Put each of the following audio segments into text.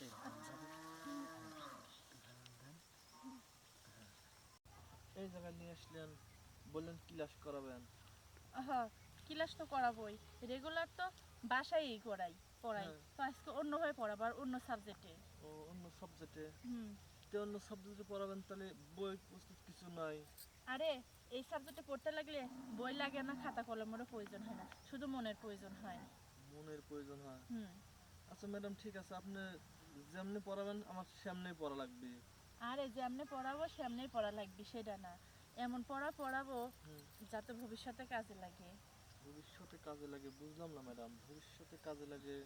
এই। জায়গায় নিয়ে আসলেন বললেন ক্লাস করাবেন। হ্যাঁ ক্লাস তো করাবোই। রেগুলার তো বাসায়ই করাই পড়াই। তো আজকে অন্যভাবে পড়াবো আর অন্য সাবজেক্টে। ও অন্য সাবজেক্টে? হুম। তো অন্য সাবজেক্টে পড়াবেন তাহলে বই প্রস্তুত কিছু নাই। আরে এই সাবজেক্টে পড়তে লাগলে বই লাগে না খাতা কলমেরও প্রয়োজন হয় না। শুধু মনের প্রয়োজন হয়। মনের প্রয়োজন হয়। হুম। আচ্ছা ম্যাডাম ঠিক আছে। আপনি যেমনি পড়াবেন আমার সামনেই পড়া লাগবে। আরে যেমনি পড়াবো সেমনি পড়া লাগবে সেটা না। এমন পড়া পড়াবো যাতে ভবিষ্যতে কাজে লাগে। ভবিষ্যতে কাজে লাগে বুঝলাম না ম্যাডাম ভবিষ্যতে কাজে লাগে।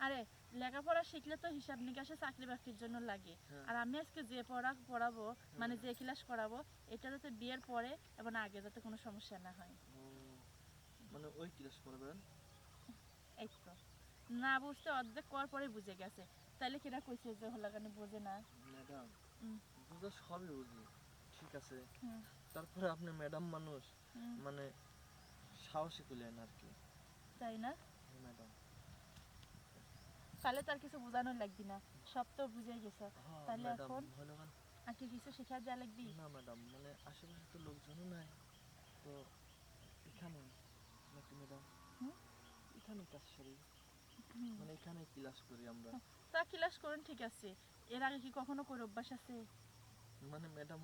আরে লেখাপড়া শিখলে তো হিসাব নিকাশে চাকরি বাকরির জন্য লাগে। হ্যাঁ। আর আমি আজকে যে পড়া পড়াবো মানে যে ক্লাস করাবো এটা যাতে বিয়ের পরে এবং আগে যাতে কোনো সমস্যা না হয়। মানে ওই ক্লাস করবেন এই তো। না বুঝতে অর্ধেক করার পরে বুঝে গেছে। তাইলে কিনা কইছে যে হলো কেন বোঝে না? ম্যাডাম বুঝা সবই বুঝি ঠিক আছে। তারপরে আপনি ম্যাডাম মানুষ মানে সাহসী করলেন আর কি তাই না? ম্যাডাম। তাহলে তার কিছু বোঝানো লাগবি না। সব তো বুঝে গেছে। হ্যাঁ তাহলে এখন? আর কি কিছু শেখা দেওয়া লাগবি? না ম্যাডাম মানে আশেপাশে তো লোকজনও নাই। তো এখানে নাকি ম্যাডাম? এখানে কাজ করি। মানে এখানে ক্লাস করি আমরা। তা ক্লাস করুন ঠিক আছে। এর আগে কি কখনো করে অভ্যাস আছে? মানে ম্যাডাম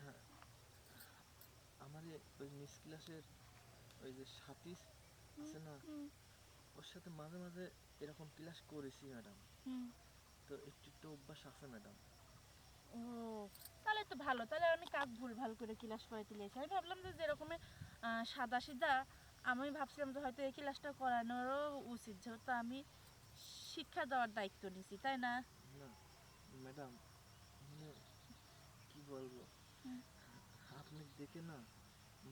হ্যাঁ, আমার ওই মিস ক্লাসের ওই যে সাথী আছে না ওর সাথে মাঝে মাঝে এরকম ক্লাস করেছি ম্যাডাম। তো একটু একটু অভ্যাস আছে ম্যাডাম। ও তাহলে তো ভালো। তাহলে আমি কাজ ভুল ভালো করে ক্লাস করে তুলেছি আমি ভাবলাম যে যেরকমের সাদা সিধা আমি ভাবছিলাম যে হয়তো এই ক্লাসটা করানোরও উচিত। যেহেতু আমি শিক্ষা দেওয়ার দায়িত্ব নিছি তাই না? না ম্যাডাম মানে কি বলব? আপনি দেখে না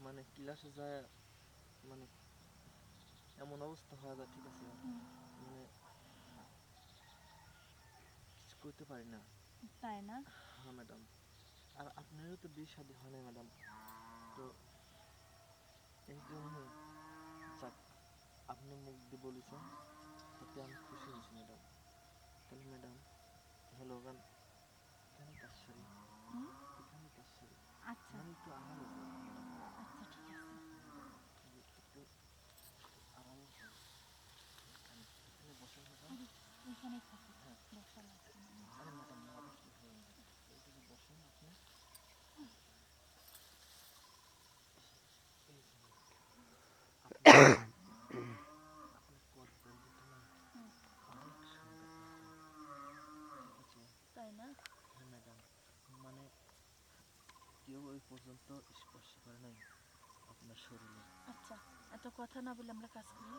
মানে ক্লাসে যায় মানে এমন অবস্থা হয়ে যায় ঠিক আছে? মানে কিছু করতে পারি না। তাই না? হ্যাঁ ম্যাডাম। আর আপনারও তো বিয়ে শাদী হয় না ম্যাডাম। তো এই জন্য আপনি মুখ দিয়ে বলেছেন। তাতে আমি খুশি হয়েছি ম্যাডাম তাহলে ম্যাডাম হ্যালো গান এখানে কাজ সারি হুম? এখানে কাজ সারি আচ্ছা মানে একটু আরামে যাই আচ্ছা ঠিক আছে একটু আরামে যাই এখানে এখানে বসে ম্যাডাম আরে, এখানেই থাকি হ্যাঁ। বসা লাগবে না। আরে ম্যাডাম না বসলে হবে না এইদিকে বসুন আপনি এই যে, আপনি- আপনার কথা বলতে না হুম। অনেক সুন্দর কথা। ঠিক আছে তাই না হ্যাঁ ম্যাডাম মানে কেউ ওই পর্যন্ত স্পর্শ করে নাই। আপনার শরীরে। আচ্ছা এত কথা না বলে আমরা কাজ করি।